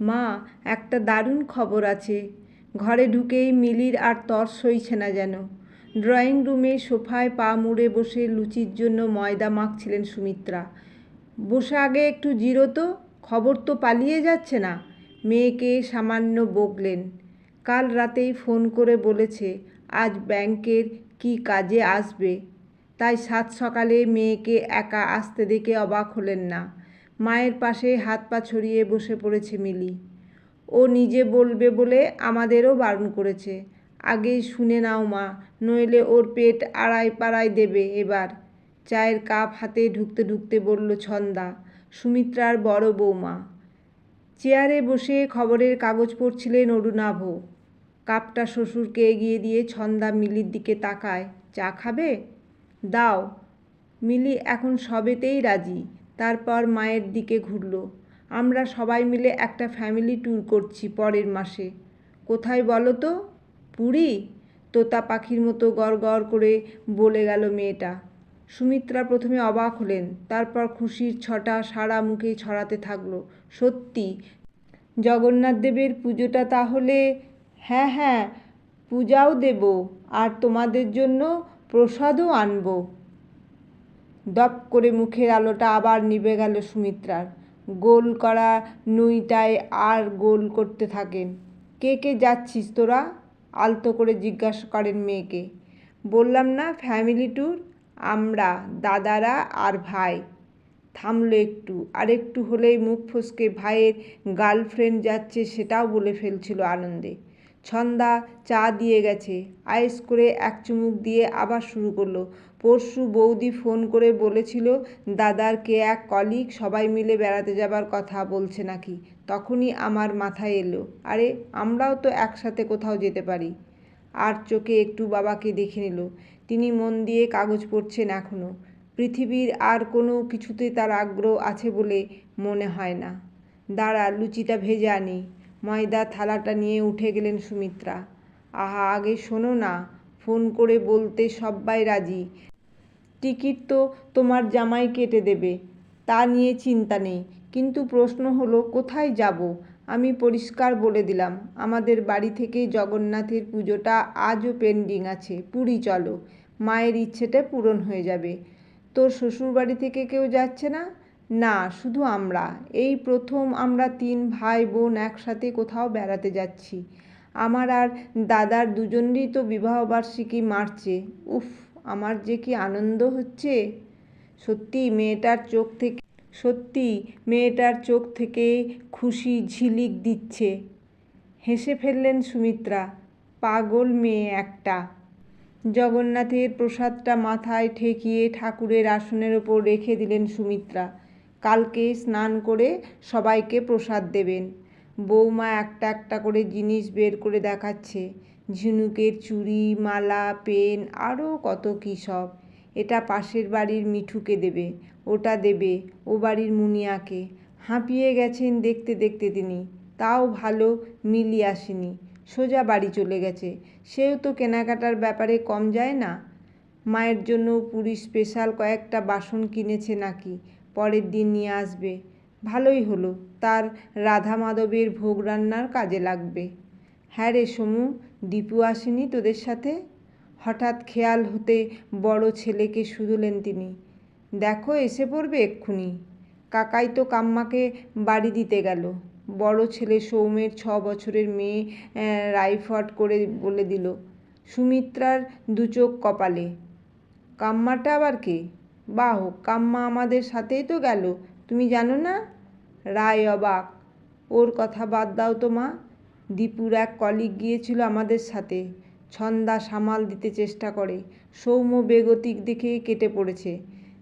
মা, একটা দারুণ খবর আছে। ঘরে ঢুকেই মিলির আর তর সইছে না যেন। ড্রয়িং রুমে সোফায় পা মুড়ে বসে লুচির জন্য ময়দা মাখছিলেন সুমিত্রা। বসে আগে একটু জিরো তো, খবর তো পালিয়ে যাচ্ছে না। মেয়েকে সামান্য বকলেন। কাল রাতেই ফোন করে বলেছে, আজ ব্যাংকের কি কাজে আসবে? তাই সাত সকালে মেয়েকে একা আসতে দেখে অবাক হলেন না। মায়ের পাশে হাত পা ছড়িয়ে বসে পড়েছে মিলি। ও নিজে বলবে বলে আমাদেরও বারণ করেছে। আগেই শুনে নাও মা, নইলে ওর পেট আড়াই পাড়ায় দেবে এবার। চায়ের কাপ হাতে ঢুকতে ঢুকতে বলল ছন্দা, সুমিত্রার বড় বৌমা। চেয়ারে বসে খবরের কাগজ পড়ছিলেন অরুণাভ। কাপটা শ্বশুরকে এগিয়ে দিয়ে ছন্দা মিলির দিকে তাকায়। চা খাবে? দাও। মিলি এখন সবেতেই রাজি। তারপর মায়ের দিকে ঘুরল। আমরা সবাই মিলে একটা ফ্যামিলি ট্যুর করছি পরের মাসে। কোথায় বলো তো? পুরী? তোতা পাখির মতো গড় করে বলে গেল মেয়েটা। সুমিত্রা প্রথমে অবাক হলেন, তারপর খুশির ছটা সারা মুখে ছড়াতে থাকল। সত্যি? জগন্নাথ দেবের পুজোটা তাহলে হ্যাঁ হ্যাঁ পূজাও দেব, আর তোমাদের জন্য প্রসাদও আনব। দপ করে মুখের আলোটা আবার নিভে গেল সুমিত্রার। গোল করা নুইটায় আর গোল করতে থাকেন। কে কে যাচ্ছিস তোরা? আলতো করে জিজ্ঞাসা করেন মেয়েকে। বললাম না, ফ্যামিলি ট্যুর? আমরা, দাদারা আর ভাই। থামলো একটু, আর একটু হলেই মুখ ফসকে ভাইয়ের গার্লফ্রেন্ড যাচ্ছে সেটাও বলে ফেলছিল আনন্দে। ছন্দা চা দিয়ে গেছে আয়েস করে এক চুমুক দিয়ে আবার শুরু করল। পরশু বৌদি ফোন করে বলেছিল, দাদার কে এক কলিগ সবাই মিলে বেড়াতে যাবার কথা বলছে নাকি? তখনই আমার মাথায় এলো, আরে, আমরাও তো একসাথে কোথাও যেতে পারি। আর চোখে একটু বাবাকে দেখে নিল, তিনি মন দিয়ে কাগজ পড়ছেন এখনও পৃথিবীর আর কোনো কিছুতে তার আগ্রহ আছে বলে মনে হয় না। দাঁড়া, লুচিটা ভেজে আনি। ময়দা থালাটা নিয়ে উঠে গেলেন সুমিত্রা। আহা, আগে শোনো না। ফোন করে বলতে সব্বাই রাজি। টিকিট তো তোমার জামাই কেটে দেবে, তা নিয়ে চিন্তা নেই। কিন্তু প্রশ্ন হলো, কোথায় যাব? আমি পরিষ্কার বলে দিলাম, আমাদের বাড়ি থেকে জগন্নাথের পুজোটা আজও পেন্ডিং আছে, পুরী চলো। মায়ের ইচ্ছেটা পূরণ হয়ে যাবে। তোর শ্বশুরবাড়ি থেকে কেউ যাচ্ছে না? না, শুধু আমরা। এই প্রথম আমরা তিন ভাই বোন একসাথে কোথাও বেড়াতে যাচ্ছি। আমার আর দাদার দুজনেরই তো বিবাহবার্ষিকী মার্চে উফ। আমার যে কি আনন্দ হচ্ছে? সত্যি মেয়েটার চোখ থেকে, সত্যি মেয়েটার চোখ থেকে খুশি ঝিলিক দিচ্ছে। হেসে ফেললেন সুমিত্রা, পাগল মেয়ে একটা। জগন্নাথের প্রসাদটা মাথায় ঠেকিয়ে ঠাকুরের আসনের ওপর রেখে দিলেন সুমিত্রা। কালকে স্নান করে সবাইকে প্রসাদ দেবেন। বৌমা একটা একটা করে জিনিস বের করে দেখাচ্ছে। ঝিনুকের চুড়ি, মালা, পেন আরও কত কী সব। এটা পাশের বাড়ির মিঠুকে দেবে, ওটা দেবে, ও বাড়ির মুনিয়াকে। হাঁপিয়ে গেছেন দেখতে দেখতে তিনি। তাও ভালো মিলি আসেনি। সোজা বাড়ি চলে গেছে। সেও তো কেনাকাটার ব্যাপারে কম যায় না। মায়ের জন্য পুরী স্পেশাল কয়েকটা বাসন কিনেছে নাকি, পরের দিন নিয়ে আসবে। ভালোই হলো, তার রাধা মাধবের ভোগ রান্নার কাজে লাগবে। হ্যাঁ রে সমু দীপু আসেনি তোদের সাথে? হঠাৎ খেয়াল হতে বড় ছেলেকে শুধলেন তিনি। দেখো, এসে পড়বে এক্ষুনি। কাকাই তো কাম্মাকে বাড়ি দিতে গেল। বড় ছেলে সৌমের ছ বছরের মেয়ে রাইফট করে বলে দিল, সুমিত্রার দুচোখ কপালে। কাম্মাটা আবার কে? বাহ, কাম্মা আমাদের সাথেই তো গেল, তুমি জানো না? রায় অবাক। ওর কথা বাদ দাও তো মা। দীপুর এক কলিগ গিয়েছিল আমাদের সাথে। ছন্দা সামাল দিতে চেষ্টা করে। সৌম্য বেগতিক দেখে কেটে পড়েছে।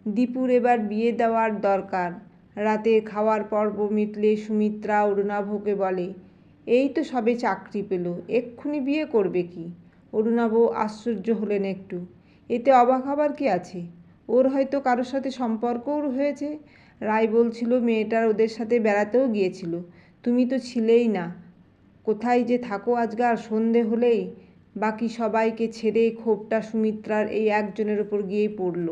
দীপুর এবার বিয়ে দেওয়ার দরকার। রাতে খাওয়ার পর্ব মিটলে সুমিত্রা অরুণাভকে বলে, এই তো সবে চাকরি পেল, এক্ষুনি বিয়ে করবে কি? অরুণাভ আশ্চর্য হলেন একটু। এতে অবাক হবার কি আছে? ওর হয়তো কারোর সাথে সম্পর্কও হয়েছে রায় বলছিল, মেয়েটার ওদের সাথে বেড়াতেও গিয়েছিল। তুমি তো ছিলেই না। কোথায় যে থাকো আজকাল সন্ধে হলেই। বাকি সবাইকে ছেড়ে ক্ষোভটা সুমিত্রার এই একজনের ওপর গিয়েই পড়ল।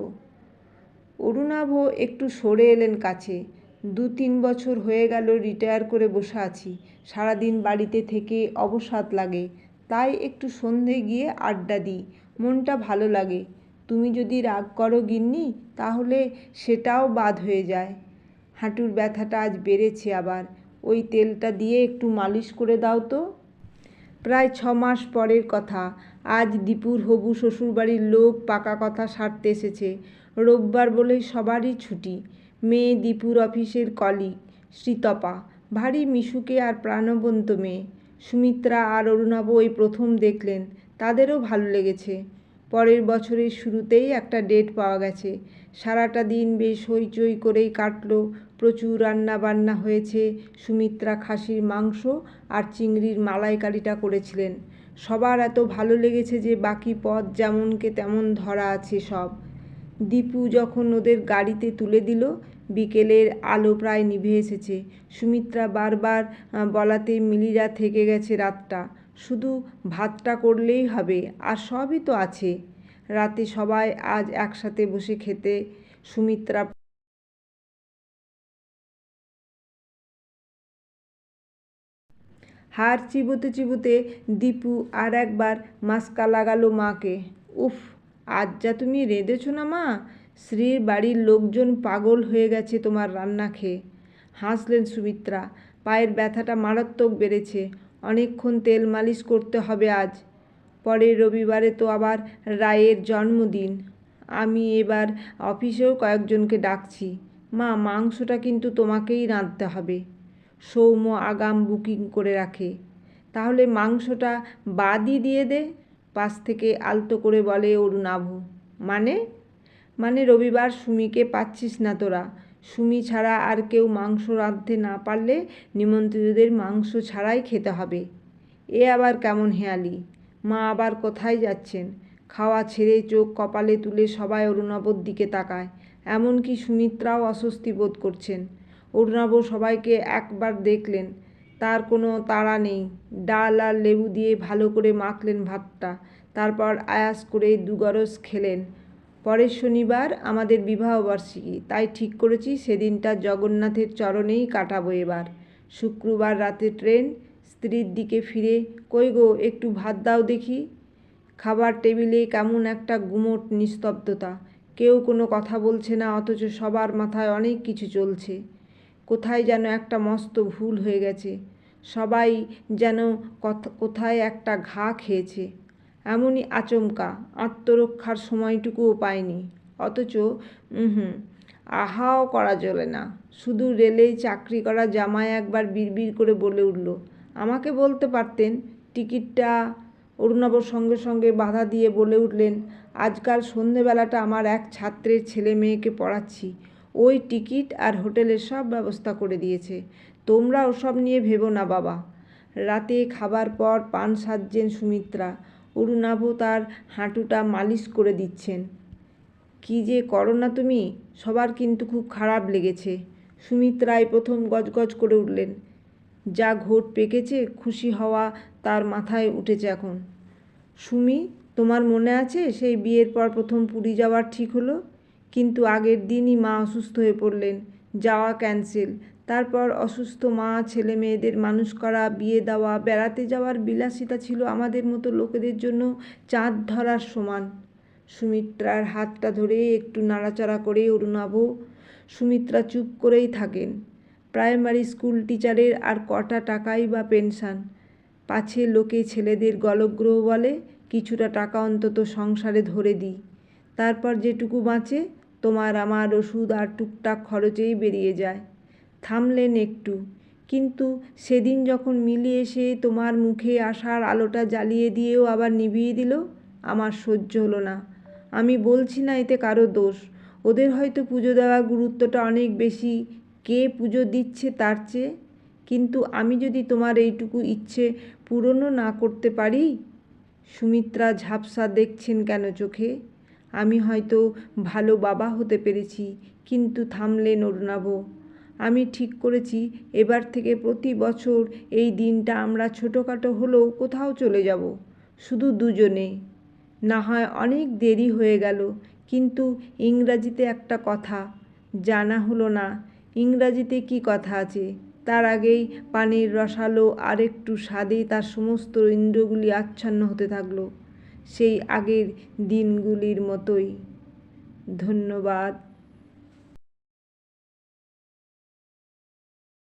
অরুণাভ একটু সরে এলেন কাছে। দু তিন বছর হয়ে গেল রিটায়ার করে বসে আছি। সারাদিন বাড়িতে থেকে অবসাদ লাগে। তাই একটু সন্ধে গিয়ে আড্ডা দিই। মনটা ভালো লাগে। তুমি যদি রাগ করো গিন্নি, তাহলে সেটাও বাদ হয়ে যায়। হাঁটুর ব্যথাটা আজ বেড়েছে আবার। ওই তেলটা দিয়ে একটু মালিশ করে দাও তো। প্রায় ছ মাস পরের কথা। আজ দীপুর হবু শ্বশুরবাড়ির লোক পাকা কথা সারতে এসেছে। রোববার বলেই সবারই ছুটি। মেয়ে দীপুর অফিসের কলিগ, শ্রীতপা। ভারী মিশুকে আর প্রাণবন্ত মেয়ে। সুমিত্রা আর অরুণাব ওই প্রথম দেখলেন। তাদেরও ভালো লেগেছে। পরের বছরের শুরুতেই একটা ডেট পাওয়া গেছে। সারাটা দিন বেশ হইচই করেই কাটলো প্রচুর রান্না বান্না হয়েছে। সুমিত্রা খাসির মাংস আর চিংড়ির মালাইকারিটা করেছিলেন। সবার এত ভালো লেগেছে যে বাকি পথ যেমনকে তেমন ধরা আছে সব। দীপু যখন ওদের গাড়িতে তুলে দিল, বিকেলের আলো প্রায় নিভে এসেছে। সুমিত্রা বারবার বলাতে মিলিরা থেকে গেছে রাতটা। শুধু ভাতটা করলেই হবে, আর সবই তো আছে। রাতে সবাই আজ একসাথে বসে খেতে, সুমিত্রা হার চিবোতে চিবোতে দীপু আর একবার মাস্কা লাগালো মাকে। উফ, আজ যা তুমি রেঁধেছ না মা? শ্রীর বাড়ির লোকজন পাগল হয়ে গেছে তোমার রান্না খেয়ে। হাসলেন সুমিত্রা, পায়ের ব্যথাটা মারাত্মক বেড়েছে। অনেকক্ষণ তেল মালিশ করতে হবে আজ। পরের রবিবারে তো আবার রায়ের জন্মদিন। আমি এবার অফিসেও কয়েকজনকে ডাকছি। মা, মাংসটা কিন্তু তোমাকেই রাঁধতে হবে। সৌম্য আগাম বুকিং করে রাখে। তাহলে মাংসটা বাদই দিয়ে দে। পাশ থেকে আলতো করে বলে অরুণাভ মানে? মানে রবিবার সুমিকে পাচ্ছিস না তোরা। সুমি ছাড়া আর কেউ মাংস রাঁধতে না পারলে নিমন্ত্রিতদের মাংস ছাড়াই খেতে হবে। এ আবার কেমন হেয়ালি? মা আবার কোথায় যাচ্ছেন? খাওয়া ছেড়ে চোখ কপালে তুলে সবাই অরুণাবর দিকে তাকায়। এমনকি সুমিত্রাও অস্বস্তি বোধ করছেন। অরুণাব সবাইকে একবার দেখলেন। তার কোনো তাড়া নেই। ডাল আর লেবু দিয়ে ভালো করে মাখলেন ভাতটা। তারপর আয়াস করে দুগরস খেলেন। পরের শনিবার আমাদের বিবাহবার্ষিকী তাই ঠিক করেছি, সেদিনটা জগন্নাথের চরণেই কাটাবো এবার। শুক্রবার রাতে ট্রেন, স্ত্রীর দিকে ফিরে, কই গো, একটু ভাত দাও দেখি। খাবার টেবিলে কেমন একটা গুমোট নিস্তব্ধতা। কেউ কোনো কথা বলছে না, অথচ সবার মাথায় অনেক কিছু চলছে। কোথায় যেন একটা মস্ত ভুল হয়ে গেছে। সবাই যেন কথ- কোথায় একটা ঘা খেয়েছে। এমনই আচমকা, আত্মরক্ষার সময়টুকুও পায়নি। অথচ হুম আহাও করা চলে না। শুধু রেলেই চাকরি করা জামাই একবার বিড়বিড় করে বলে উঠল, আমাকে বলতে পারতেন? টিকিটটা অরুণাবর সঙ্গে সঙ্গে বাধা দিয়ে বলে উঠলেন, আজকাল সন্ধেবেলাটা আমার এক ছাত্রের ছেলে মেয়েকে পড়াচ্ছি। ওই টিকিট আর হোটেলের সব ব্যবস্থা করে দিয়েছে। তোমরা ওসব নিয়ে ভেবো না, বাবা। রাতে খাবার পর পান সাজছেন সুমিত্রা। অরুণাভ তার হাঁটুটা মালিশ করে দিচ্ছেন। কি যে করো না তুমি, সবার কিন্তু খুব খারাপ লেগেছে। সুমিত্রাই প্রথম গজগজ করে উঠলেন। যা ঘোট পেকেছে, খুশি হওয়া তার মাথায় উঠেছে এখন। সুমি, তোমার মনে আছে সেই বিয়ের পর প্রথম পুরী যাওয়ার ঠিক হলো? কিন্তু আগের দিনই মা অসুস্থ হয়ে পড়লেন। যাওয়া ক্যান্সেল। তারপর অসুস্থ মা, ছেলে মেয়েদের মানুষ করা, বিয়ে দেওয়া, বেড়াতে যাওয়ার বিলাসিতা ছিল আমাদের মতো লোকেদের জন্য চাঁদ ধরার সমান। সুমিত্রার হাতটা ধরে একটু নাড়াচাড়া করে অরুণাভ সুমিত্রা চুপ করেই থাকেন। প্রাইমারি স্কুল টিচারের আর কটা টাকাই বা পেনশন? পাছে লোকে ছেলেদের গলগ্রহ বলে, কিছুটা টাকা অন্তত সংসারে ধরে দিই। তারপর যেটুকু বাঁচে তোমার আমার ওষুধ আর টুকটাক খরচেই বেরিয়ে যায়। থামলেন একটু। কিন্তু সেদিন যখন মিলিয়ে এসে তোমার মুখে আসার আলোটা জ্বালিয়ে দিয়েও আবার নিভিয়ে দিল, আমার সহ্য হলো না। আমি বলছি না এতে কারও দোষ। ওদের হয়তো পুজো দেওয়ার গুরুত্বটা অনেক বেশি। কে পুজো দিচ্ছে তার চেয়ে? কিন্তু আমি যদি তোমার এইটুকু ইচ্ছে পূরণও না করতে পারি? সুমিত্রা ঝাপসা দেখছেন কেন চোখে? আমি হয়তো ভালো বাবা হতে পেরেছি, কিন্তু থামলেন অরুণাভ আমি ঠিক করেছি, এবার থেকে প্রতি বছর এই দিনটা আমরা ছোটোখাটো হলেও কোথাও চলে যাব, শুধু দুজনে। না হয় অনেক দেরি হয়ে গেল, কিন্তু ইংরাজিতে একটা কথা জানা হলো না। ইংরাজিতে কি কথা আছে? তার আগেই পানির রসালো আরেকটু স্বাদে তার সমস্ত ইন্দ্রগুলি আচ্ছন্ন হতে থাকল। সেই আগের দিনগুলির মতোই। ধন্যবাদ।